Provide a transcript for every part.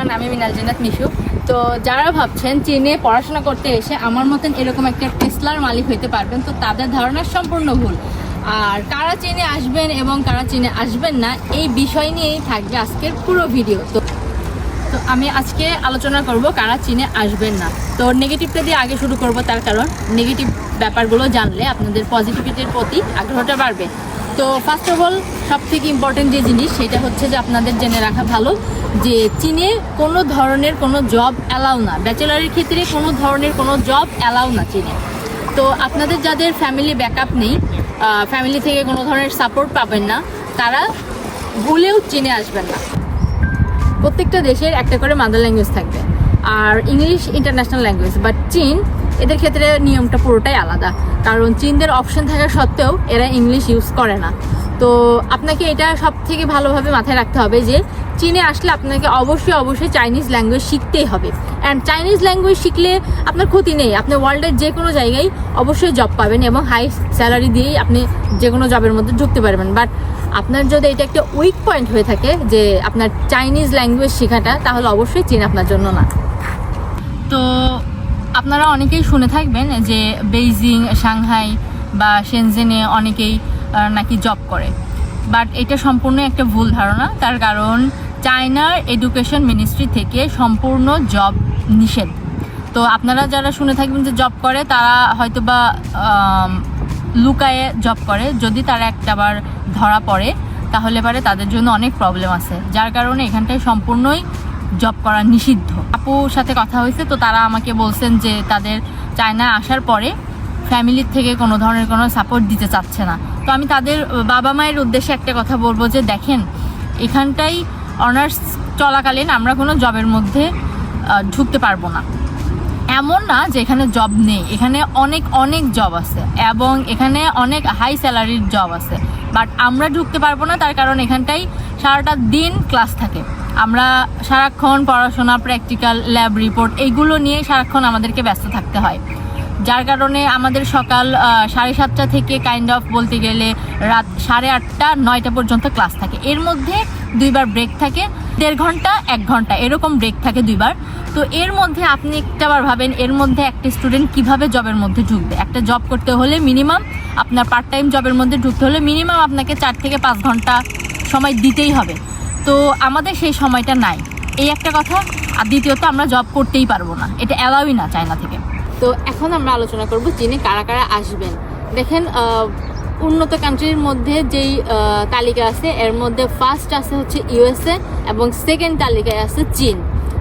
Everyone আমি মিনাল জিনাত মিশু। তো যারা ভাবছেন চীনে পড়াশোনা করতে এসে আমার মতন এরকম একটা টেসলার মালিক হইতে পারবেন, তো তাদের ধারণা সম্পূর্ণ ভুল। আর কারা চীনে আসবেন এবং কারা চীনে আসবেন না, এই বিষয় নিয়েই থাকবে আজকের পুরো ভিডিও। তো তো আমি আজকে আলোচনা করব কারা চীনে আসবেন না। তো নেগেটিভটা দিয়ে আগে শুরু করব তার কারণ নেগেটিভ ব্যাপারগুলো জানলে আপনাদের পজিটিভিটির প্রতি আগ্রহটা বাড়বে। তো ফার্স্ট অফ অল সব থেকে ইম্পর্টেন্ট যে জিনিস, সেটা হচ্ছে যে আপনাদের জেনে রাখা ভালো যে চীনে কোনো ধরনের কোনো জব অ্যালাউ না। ব্যাচেলারের ক্ষেত্রে কোনো ধরনের কোনো জব অ্যালাউ না চীনে। তো আপনাদের যাদের ফ্যামিলি ব্যাকআপ নেই ফ্যামিলি থেকে কোনো ধরনের সাপোর্ট পাবেন না, তারা ভুলেও চীনে আসবেন না। প্রত্যেকটা দেশের একটা করে মাদার ল্যাঙ্গুয়েজ থাকবে। আর ইংলিশ ইন্টারন্যাশনাল ল্যাঙ্গুয়েজ বাট চীন এদের ক্ষেত্রে নিয়মটা পুরোটাই আলাদা। কারণ চীনদের অপশন থাকা সত্ত্বেও এরা ইংলিশ ইউজ করে না। তো আপনাকে এটা সব থেকে ভালোভাবে মাথায় রাখতে হবে যে, চীনে আসলে আপনাকে অবশ্যই অবশ্যই চাইনিজ ল্যাঙ্গুয়েজ শিখতেই হবে। অ্যান্ড চাইনিজ ল্যাঙ্গুয়েজ শিখলে আপনার ক্ষতি নেই। আপনি ওয়ার্ল্ডের যে কোনো জায়গায় অবশ্যই জব পাবেন এবং হাই স্যালারি দিয়েই আপনি যে কোনো জবের মধ্যে ঢুকতে পারবেন। বাট আপনার যদি এটা একটা উইক পয়েন্ট হয়ে থাকে যে আপনার চাইনিজ ল্যাঙ্গুয়েজ শেখাটা, তাহলে অবশ্যই চীন আপনার জন্য না। তো আপনারা অনেকেই শুনে থাকবেন যে বেইজিং, সাংহাই বা সেনজেনে অনেকেই নাকি জব করে। বাট এটা সম্পূর্ণ একটা ভুল ধারণা। তার কারণ চায়নার এডুকেশন মিনিস্ট্রি থেকে সম্পূর্ণ জব নিষেধ। তো আপনারা যারা শুনে থাকবেন যে জব করে, তারা হয়তো বা লুকায়ে জব করে। যদি তারা একটাবার ধরা পড়ে, তাহলে পারে তাদের জন্য অনেক প্রবলেম আছে। যার কারণে এখানটায় সম্পূর্ণই জব করা নিষিদ্ধ। আপুর সাথে কথা হয়েছে, তো তারা আমাকে বলছেন যে তাদের চায়না আসার পরে ফ্যামিলির থেকে কোনো ধরনের কোনো সাপোর্ট দিতে চাচ্ছে না। তো আমি তাদের বাবা মায়ের উদ্দেশ্যে একটা কথা বলব যে, দেখেন, এখানটাই অনার্স চলাকালীন আমরা কোনো জবের মধ্যে ঢুকতে পারব না। এমন না যে এখানে জব নেই, এখানে অনেক অনেক জব আছে এবং এখানে অনেক হাই স্যালারির জব আছে। বাট আমরা ঢুকতে পারব না, তার কারণ এখানটাই সারাটা দিন ক্লাস থাকে। আমরা সারাক্ষণ পড়াশোনা প্র্যাকটিক্যাল ল্যাব রিপোর্ট এইগুলো নিয়ে সারাক্ষণ আমাদেরকে ব্যস্ত থাকতে হয়। যার কারণে আমাদের সকাল সাড়ে সাতটা থেকে কাইন্ড অফ বলতে গেলে রাত সাড়ে আটটা, নয়টা পর্যন্ত ক্লাস থাকে। এর মধ্যে দুইবার ব্রেক থাকে, দেড় ঘণ্টা, এক ঘণ্টা, এরকম ব্রেক থাকে দুইবার। তো এর মধ্যে আপনি একটাবার ভাবেন, এর মধ্যে একটা স্টুডেন্ট কীভাবে জবের মধ্যে ঢুকবে? একটা জব করতে হলে মিনিমাম আপনার পার্ট টাইম জবের মধ্যে ঢুকতে হলে মিনিমাম আপনাকে চার থেকে পাঁচ ঘণ্টা সময় দিতেই হবে। তো আমাদের সেই সময়টা নাই। এই একটা কথা। আর দ্বিতীয়ত আমরা জব করতেই পারব না। এটা অ্যালাউই না চায়না থেকে। তো এখন আমরা আলোচনা করব চীনে কারা কারা আসবেন। দেখেন উন্নত কান্ট্রির মধ্যে যেই তালিকা আছে এর মধ্যে ফার্স্ট আছে হচ্ছে ইউএসএ এবং সেকেন্ড তালিকায় আছে চীন।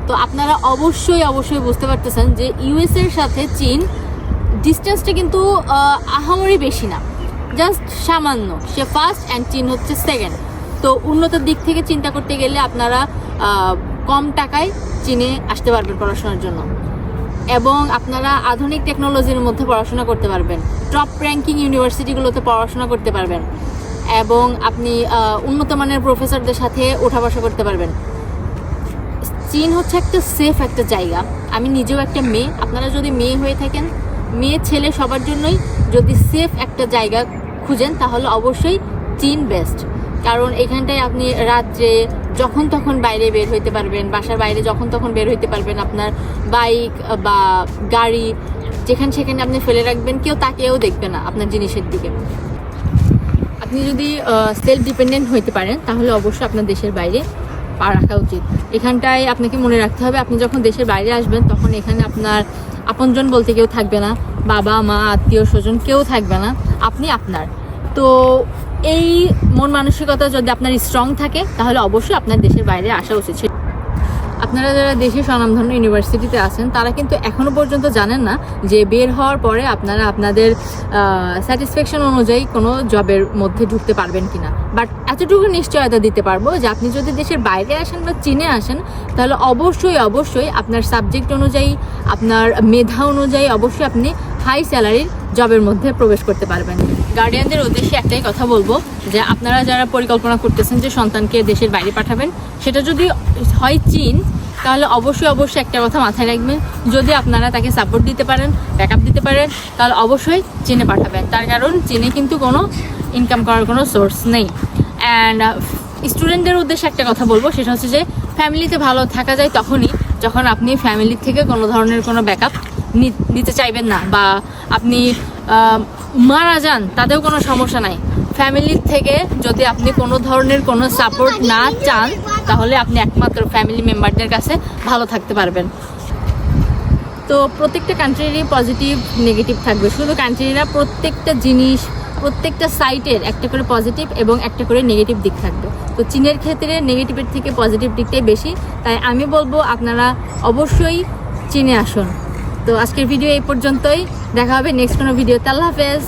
তো আপনারা অবশ্যই অবশ্যই বুঝতে পারতেছেন যে ইউএসএ এর সাথে চীন ডিস্টেন্সটা কিন্তু আহ, আহামরি বেশি না। জাস্ট সামান্য। সে ফার্স্ট অ্যান্ড চীন হচ্ছে সেকেন্ড তো উন্নতির দিক থেকে চিন্তা করতে গেলে আপনারা কম টাকায় চীনে আসতে পারবেন পড়াশোনার জন্য। এবং আপনারা আধুনিক টেকনোলজির মধ্যে পড়াশোনা করতে পারবেন। টপ র্যাঙ্কিং ইউনিভার্সিটিগুলোতে পড়াশোনা করতে পারবেন। এবং আপনি উন্নত মানের প্রফেসরদের সাথে ওঠা বসা করতে পারবেন। চীন হচ্ছে একটা সেফ একটা জায়গা। আমি নিজেও একটা মেয়ে। আপনারা যদি মেয়ে হয়ে থাকেন, মেয়ে, ছেলে সবার জন্যই যদি সেফ একটা জায়গা খুঁজেন, তাহলে অবশ্যই চীন বেস্ট কারণ এখানটায় আপনি রাত্রে যখন তখন বাইরে বের হইতে পারবেন, বাসার বাইরে যখন তখন বের হইতে পারবেন আপনার বাইক বা গাড়ি, যেখানে সেখানে আপনি ফেলে রাখবেন, কেউ তাকেও দেখবে না আপনার জিনিসের দিকে। আপনি যদি সেলফ ডিপেন্ডেন্ট হইতে পারেন, তাহলে অবশ্যই আপনার দেশের বাইরে পা রাখা উচিত। এখানটায় আপনাকে মনে রাখতে হবে, আপনি যখন দেশের বাইরে আসবেন, তখন এখানে আপনার আপনজন বলতে কেউ থাকবে না, বাবা, মা, আত্মীয়, স্বজন কেউ থাকবে না, আপনি আপনার। তো এই মন মানসিকতা যদি আপনার স্ট্রং থাকে, তাহলে অবশ্যই আপনার দেশের বাইরে আসা উচিত। আপনারা যারা দেশের স্বনামধন্য ইউনিভার্সিটিতে আছেন, তারা কিন্তু এখনও পর্যন্ত জানেন না যে বের হওয়ার পরে আপনারা আপনাদের স্যাটিসফ্যাকশন অনুযায়ী কোনো জবের মধ্যে ঢুকতে পারবেন কি না বাট এতটুকু নিশ্চয়তা দিতে পারব যে আপনি যদি দেশের বাইরে আসেন বা চীনে আসেন, তাহলে অবশ্যই অবশ্যই আপনার সাবজেক্ট অনুযায়ী, আপনার মেধা অনুযায়ী অবশ্যই আপনি হাই স্যালারির জবের মধ্যে প্রবেশ করতে পারবেন। গার্ডিয়ানদের উদ্দেশ্যে একটাই কথা বলব যে আপনারা যারা পরিকল্পনা করতেছেন যে সন্তানকে দেশের বাইরে পাঠাবেন, সেটা যদি হয় চীন, তাহলে অবশ্যই অবশ্যই একটা কথা মাথায় রাখবেন। যদি আপনারা তাকে সাপোর্ট দিতে পারেন ব্যাকআপ দিতে পারেন, তাহলে অবশ্যই চীনে পাঠাবেন। তার কারণ চীনে কিন্তু কোনো ইনকাম করার কোনো সোর্স নেই। অ্যান্ড স্টুডেন্টদের উদ্দেশ্যে একটা কথা বলব, সেটা হচ্ছে যে ফ্যামিলিতে ভালো থাকা যায় তখনই যখন আপনি ফ্যামিলি থেকে কোনো ধরনের কোনো ব্যাকআপ নিতে চাইবেন না বা আপনি মারা যান, তাতেও কোনো সমস্যা নাই। ফ্যামিলির থেকে যদি আপনি কোনো ধরনের কোনো সাপোর্ট না চান, তাহলে আপনি একমাত্র ফ্যামিলি মেম্বারদের কাছে ভালো থাকতে পারবেন। তো প্রত্যেকটা কান্ট্রিরই পজিটিভ নেগেটিভ থাকবে। শুধু কান্ট্রিরা প্রত্যেকটা জিনিস, প্রত্যেকটা সাইটের একটা করে পজিটিভ এবং একটা করে নেগেটিভ দিক থাকবে। তো চীনের ক্ষেত্রে নেগেটিভের থেকে পজিটিভ দিকটাই বেশি। তাই আমি বলব, আপনারা অবশ্যই চীনে আসুন। তো আজকের ভিডিও এই পর্যন্তই। দেখা হবে নেক্সট কোনো ভিডিও আল্লাহ হাফেজ।